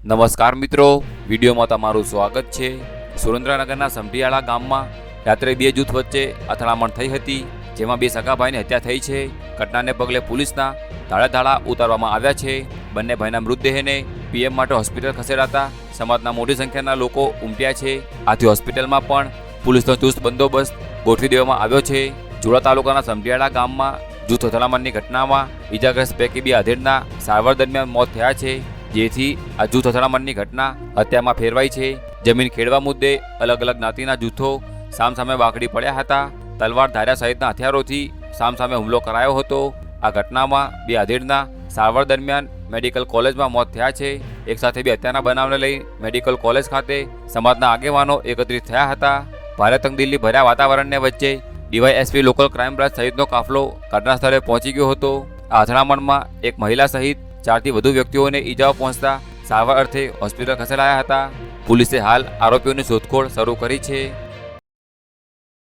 નમસ્કાર મિત્રો. વિડીયોમાં તમારું સ્વાગત છે. સુરેન્દ્રનગરના સમઢિયાળા ગામમાં રાત્રે બે જૂથ વચ્ચે અથડામણ થઈ હતી, જેમાં બે સગા ભાઈની હત્યા થઈ છે. ઘટનાને પગલે પોલીસના ધાડા ધાડા ઉતારવામાં આવ્યા છે. બંને ભાઈના મૃતદેહને પીએમ માટે હોસ્પિટલ ખસેડાતા સમાજના મોટી સંખ્યાના લોકો ઉમટ્યા છે. આથી હોસ્પિટલમાં પણ પોલીસનો ચુસ્ત બંદોબસ્ત ગોઠવી દેવામાં આવ્યો છે. જોડા તાલુકાના સમઢિયાળા ગામમાં જૂથ અથડામણની ઘટનામાં ઇજાગ્રસ્ત પૈકી બે આધેડના સારવાર દરમિયાન મોત થયા છે. જેથી આ જૂથ અથડામણની ઘટના હત્યામાં ફેરવાઈ છે. જમીન ખેડવા મુદ્દે અલગ અલગ જ્ઞાતિના જૂથો સામસામે વાકડી પડ્યા હતા. તલવાર ધાર્યા સહિતના હથિયારોથી સામસામે હુમલો કરાયો હતો. આ ઘટનામાં બે આધેડના સારવાર દરમિયાન મેડિકલ કોલેજમાં મોત થયા છે. એક સાથે બે હત્યાના બનાવને લઈ મેડિકલ કોલેજ ખાતે સમાજના આગેવાનો એકત્રિત થયા હતા. ભારે તંગદિલ્લી ભર્યા વાતાવરણને વચ્ચે ડીવાયએસપી લોકલ ક્રાઇમ બ્રાન્ચ સહિતનો કાફલો ઘટના સ્થળે પહોંચી ગયો હતો. આ અથડામણમાં એક મહિલા સહિત ચારથી વધુ વ્યક્તિઓને ઈજાઓ પહોંચતા સારવાર અર્થે હોસ્પિટલ ખસેડાયા હતા. પોલીસે હાલ આરોપીઓની શોધખોળ શરૂ કરી છે.